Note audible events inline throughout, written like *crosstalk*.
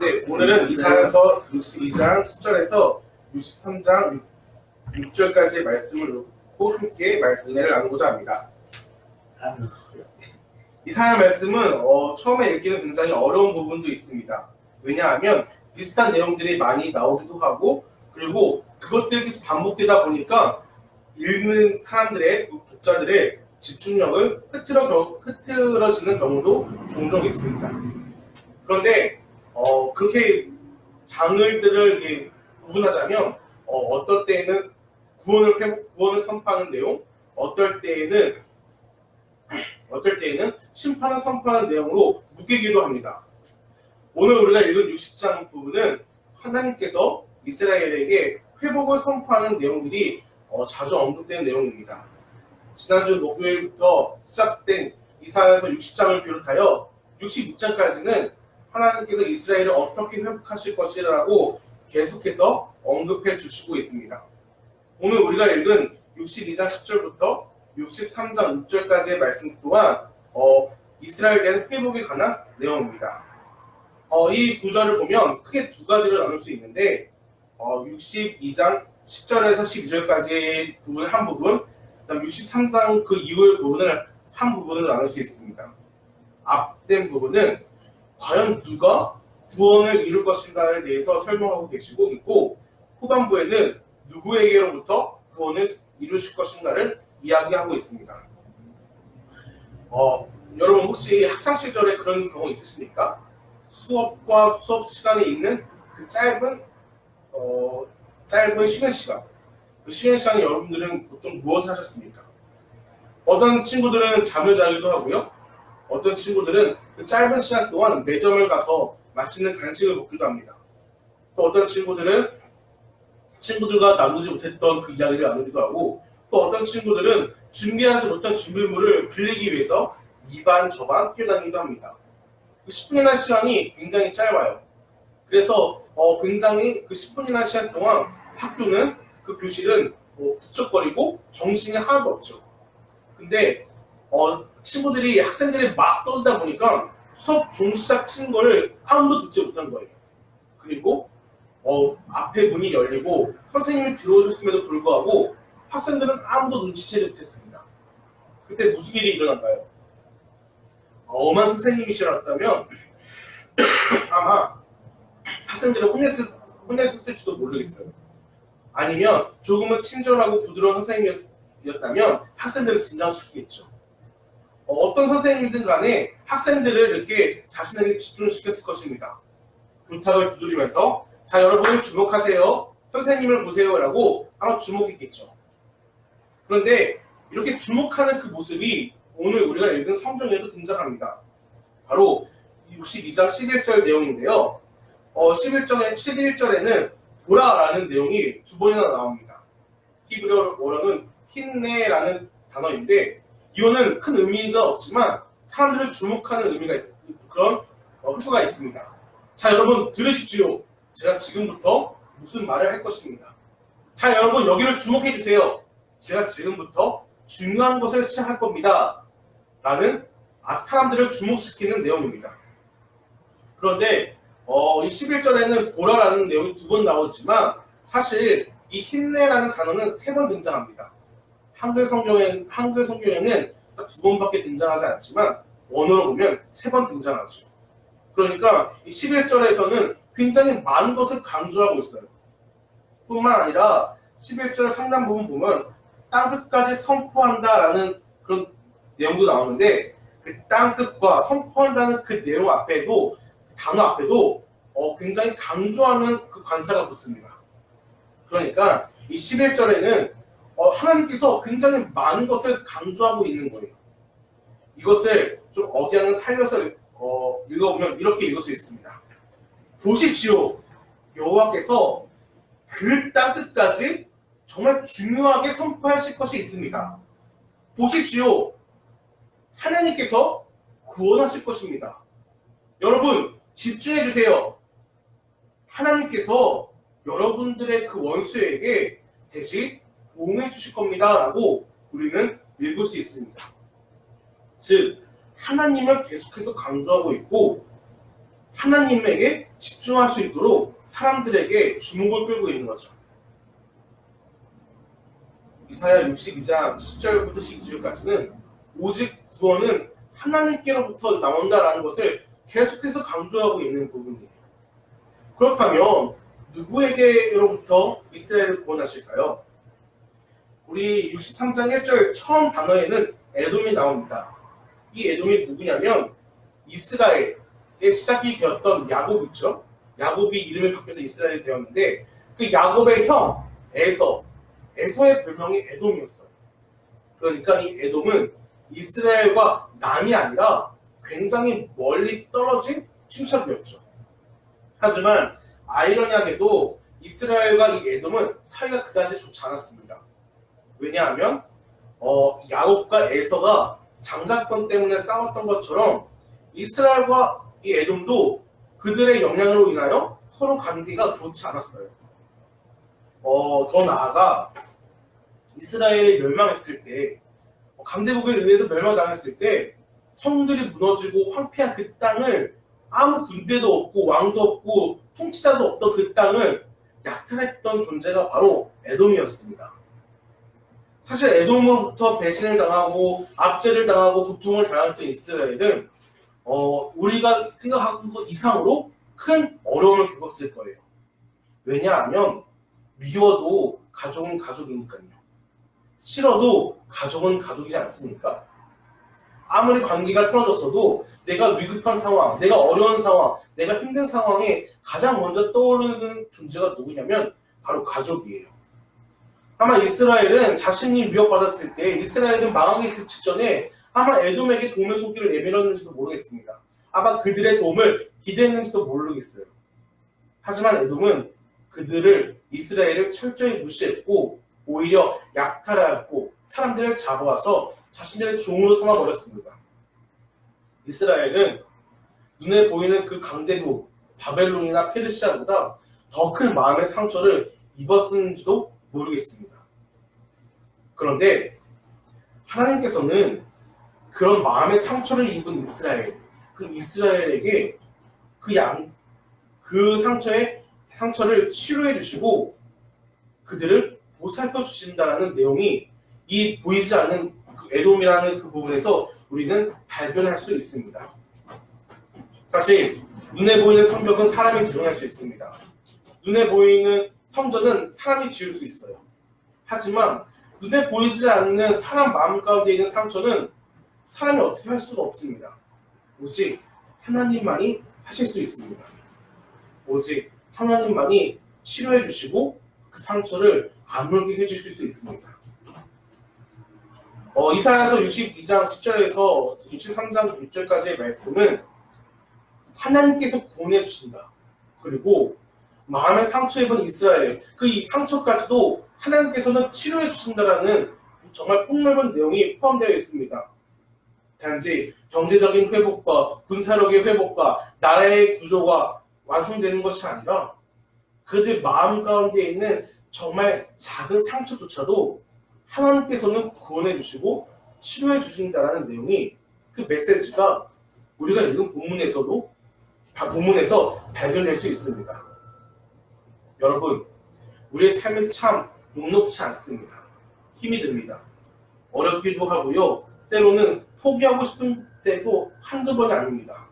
네, 오늘은 이사야서 62장 10절에서 63장 6절까지의 말씀을 놓고 함께 말씀을 나누고자 합니다. 이사야 말씀은 어, 처음에 읽기는 굉장히 어려운 부분도 있습니다. 왜냐하면 비슷한 내용들이 많이 나오기도 하고 그리고 그것들이 계속 반복되다 보니까 읽는 사람들의 독자들의 집중력을 흐트러 겨- 흐트러지는 경우도 종종 있습니다. 그런데 어, 그렇게 장르들을 이렇게 구분하자면 어, 떤 때에는 구원을 회- 구원을 선포하는 내용, 어떨 때에는 어떨 때에는 심판을 선포하는 내용으로 묶이기도 합니다. 오늘 우리가 읽은 60장 부분은 하나님께서 이스라엘에게 회복을 선포하는 내용들이 어, 자주 언급되는 내용입니다. 지난주 목요일부터 시작된 이사야서 60장을 비롯하여 66장까지는 하나님께서 이스라엘을 어떻게 회복하실 것이라고 계속해서 언급해 주시고 있습니다. 오늘 우리가 읽은 62장 10절부터 63장 6절까지의 말씀 또한 어, 이스라엘에 대한 회복에 관한 내용입니다. 어, 이 구절을 보면 크게 두 가지로 나눌 수 있는데 어, 62장 10절에서 12절까지의 부분 한 부분, 그다음 63장 그 이후의 부분을 한 부분으로 나눌 수 있습니다. 앞된 부분은 과연 누가 구원을 이룰 것인가에 대해서 설명하고 계시고 있고 후반부에는 누구에게로부터 구원을 이루실 것인가를 이야기하고 있습니다. 어, 여러분 혹시 학창 시절에 그런 경우 있으십니까? 수업과 수업 시간에 있는 그 짧은 어, 짧은 쉬는 시간. 그 쉬는 시간에 여러분들은 보통 무엇을 하셨습니까? 어떤 친구들은 잠을 자기도 하고요. 어떤 친구들은 그 짧은 시간 동안 매점을 가서 맛있는 간식을 먹기도 합니다. 또 어떤 친구들은 친구들과 나누지 못했던 그 이야기를 나누기도 하고 또 어떤 친구들은 준비하지 못한 준비물을 빌리기 위해서 이반 저반 뛰어다니기도 합니다. 그 10분이나 시간이 굉장히 짧아요. 그래서 어, 굉장히 그 10분이나 시간 동안 학교는 그 교실은 뭐 북적거리고 정신이 하나도 없죠. 근데 어, 친구들이 학생들이 막 떠들다 보니까 수업 종 시작 친 거를 아무도 듣지 못한 거예요. 그리고 어, 앞에 문이 열리고 선생님이 들어오셨음에도 불구하고 학생들은 아무도 눈치채지 못했습니다. 그때 무슨 일이 일어날까요? 어, 엄한 선생님이시라면 *clears throat* 아마 학생들을 혼냈을, 혼냈을지도 모르겠어요. 아니면 조금은 친절하고 부드러운 선생님이었다면 학생들을 진정시키겠죠. 어, 떤 선생님이든 간에 학생들을 이렇게 자신에게 집중시켰을 것입니다. 불탁을 두드리면서 자 여러분 주목하세요. 선생님을 보세요 라고 아마 주목했겠죠. 그런데 이렇게 주목하는 그 모습이 오늘 우리가 읽은 성경에도 등장합니다. 바로 62장 11절 내용인데요. 어, 11절에, 11절에는 보라라는 내용이 두 번이나 나옵니다. 히브리어로는 힌네라는 단어인데 이거는 큰 의미가 없지만 사람들을 주목하는 의미가 있, 그런 어, 뜻가 있습니다. 자 여러분 들으십시오. 제가 지금부터 무슨 말을 할 것입니다. 자 여러분 여기를 주목해 주세요. 제가 지금부터 중요한 것을 시작할 겁니다. 라는 앞 사람들을 주목시키는 내용입니다. 그런데 어, 이 11절에는 보라라는 내용이 두 번 나오지만 사실 이 힘내라는 단어는 세 번 등장합니다. 한글 성경에 한글 성경에는 딱 두 번밖에 등장하지 않지만 원어로 보면 세 번 등장하죠. 그러니까 이 11절에서는 굉장히 많은 것을 강조하고 있어요. 뿐만 아니라 11절 상당 부분 보면 땅 끝까지 선포한다라는 그런 내용도 나오는데 그 땅 끝과 선포한다는 그 내용 앞에도 단어 앞에도 어, 굉장히 강조하는 그 관사가 붙습니다. 그러니까 이 11절에는 어, 하나님께서 굉장히 많은 것을 강조하고 있는 거예요. 이것을 좀 어디하는 살려서 어, 읽어보면 이렇게 읽을 수 있습니다. 보십시오. 여호와께서 그 땅 끝까지 정말 중요하게 선포하실 것이 있습니다. 보십시오. 하나님께서 구원하실 것입니다. 여러분, 집중해 주세요. 하나님께서 여러분들의 그 원수에게 대신 보응해 주실 겁니다. 라고 우리는 읽을 수 있습니다. 즉, 하나님을 계속해서 강조하고 있고, 하나님에게 집중할 수 있도록 사람들에게 주목을 끌고 있는 거죠. 이사야 62장 10절부터 12절까지는 오직 구원은 하나님께로부터 나온다라는 것을 계속해서 강조하고 있는 부분이에요. 그렇다면 누구에게로부터 이스라엘을 구원하실까요? 우리 63장 1절 처음 단어에는 에돔이 나옵니다. 이 에돔이 누구냐면 이스라엘의 시작이 되었던 야곱 있죠? 야곱이 이름을 바뀌어서 이스라엘이 되었는데 그 야곱의 형 에서 에서의 별명이 에돔이었어요. 그러니까 이 에돔은 이스라엘과 남이 아니라 굉장히 멀리 떨어진 친척이었죠. 하지만 아이러니하게도 이스라엘과 이 에돔은 사이가 그다지 좋지 않았습니다. 왜냐하면 어, 야곱과 에서가 장자권 때문에 싸웠던 것처럼 이스라엘과 이 에돔도 그들의 영향으로 인하여 서로 관계가 좋지 않았어요. 어, 더 나아가 이스라엘이 멸망했을 때 어, 강대국에 의해서 멸망당했을 때 성들이 무너지고 황폐한 그 땅을 아무 군대도 없고 왕도 없고 통치자도 없던 그 땅을 약탈했던 존재가 바로 에돔이었습니다. 사실 에돔으로부터 배신을 당하고 압제를 당하고 고통을 당했던 이스라엘은 어, 우리가 생각하는 것 이상으로 큰 어려움을 겪었을 거예요. 왜냐하면 미워도 가족은 가족이니까요. 싫어도 가족은 가족이지 않습니까? 아무리 관계가 틀어졌어도 내가 위급한 상황, 내가 어려운 상황, 내가 힘든 상황에 가장 먼저 떠오르는 존재가 누구냐면 바로 가족이에요. 아마 이스라엘은 자신이 위협받았을 때 이스라엘은 망하기 그 직전에 아마 에돔에게 도움의 손길을 내밀었는지도 모르겠습니다. 아마 그들의 도움을 기대했는지도 모르겠어요. 하지만 에돔은 그들을 이스라엘을 철저히 무시했고 오히려 약탈하였고 사람들을 잡아와서 자신들의 종으로 삼아버렸습니다. 이스라엘은 눈에 보이는 그 강대국 바벨론이나 페르시아보다 더 큰 마음의 상처를 입었는지도 모르겠습니다. 그런데 하나님께서는 그런 마음의 상처를 입은 이스라엘, 그 이스라엘에게 그 양, 그 상처의 상처를 치료해 주시고 그들을 보살펴 주신다라는 내용이 이 보이지 않는 그 에돔이라는 그 부분에서 우리는 발견할 수 있습니다. 사실 눈에 보이는 성벽은 사람이 지정할 수 있습니다. 눈에 보이는 성전은 사람이 지을 수 있어요. 하지만 눈에 보이지 않는 사람 마음 가운데 있는 상처는 사람이 어떻게 할 수가 없습니다. 오직 하나님만이 하실 수 있습니다. 오직 하나님만이 치료해 주시고 그 상처를 아물게 해 주실 수 있습니다. 어, 이사야서 62장 10절에서 63장 6절까지의 말씀은 하나님께서 구원해 주신다. 그리고 마음의 상처 입은 이스라엘 그 이 상처까지도 하나님께서는 치료해 주신다라는 정말 폭넓은 내용이 포함되어 있습니다. 단지 경제적인 회복과 군사력의 회복과 나라의 구조가 완성되는 것이 아니라 그들 마음 가운데 있는 정말 작은 상처조차도 하나님께서는 구원해 주시고 치료해 주신다라는 내용이 그 메시지가 우리가 읽은 본문에서도 본문에서 발견될 수 있습니다. 여러분, 우리의 삶이 참 녹록치 않습니다. 힘이 듭니다. 어렵기도 하고요. 때로는 포기하고 싶은 때도 한두 번이 아닙니다.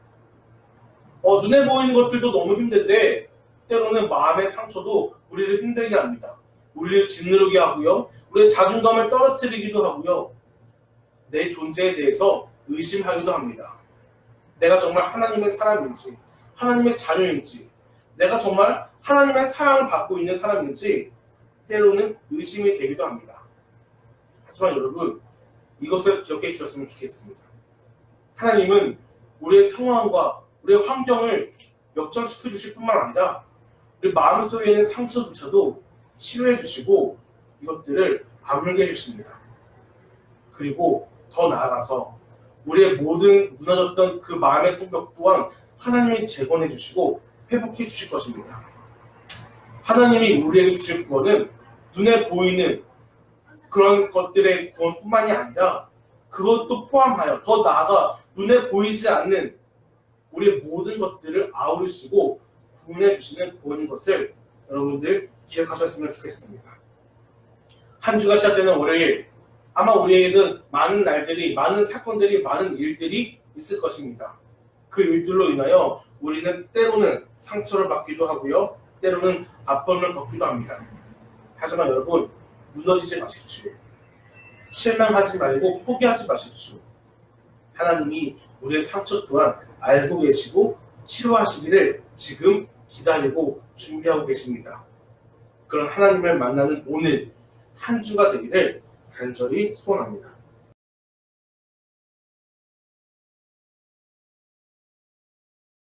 어, 눈에 보이는 것들도 너무 힘든데 때로는 마음의 상처도 우리를 힘들게 합니다. 우리를 짓누르게 하고요. 우리의 자존감을 떨어뜨리기도 하고요. 내 존재에 대해서 의심하기도 합니다. 내가 정말 하나님의 사람인지, 하나님의 자녀인지, 내가 정말 하나님의 사랑을 받고 있는 사람인지 때로는 의심이 되기도 합니다. 하지만 여러분, 이것을 기억해 주셨으면 좋겠습니다. 하나님은 우리의 상황과 우리의 환경을 역전시켜 주실 뿐만 아니라 우리 마음속에 있는 상처조차도 치료해 주시고 이것들을 아물게 해주십니다. 그리고 더 나아가서 우리의 모든 무너졌던 그 마음의 성벽 또한 하나님이 재건해 주시고 회복해 주실 것입니다. 하나님이 우리에게 주실 구원은 눈에 보이는 그런 것들의 구원뿐만이 아니라 그것도 포함하여 더 나아가 눈에 보이지 않는 우리의 모든 것들을 아우르시고 구원해 주시는 구원인 것을 여러분들 기억하셨으면 좋겠습니다. 한 주가 시작되는 월요일 아마 우리에게는 많은 날들이 많은 사건들이 많은 일들이 있을 것입니다. 그 일들로 인하여 우리는 때로는 상처를 받기도 하고요. 때로는 압권을 받기도 합니다. 하지만 여러분 무너지지 마십시오. 실망하지 말고 포기하지 마십시오. 하나님이 우리의 상처 또한 알고 계시고 치료하시기를 지금 기다리고 준비하고 계십니다. 그런 하나님을 만나는 오늘 한 주가 되기를 간절히 소원합니다.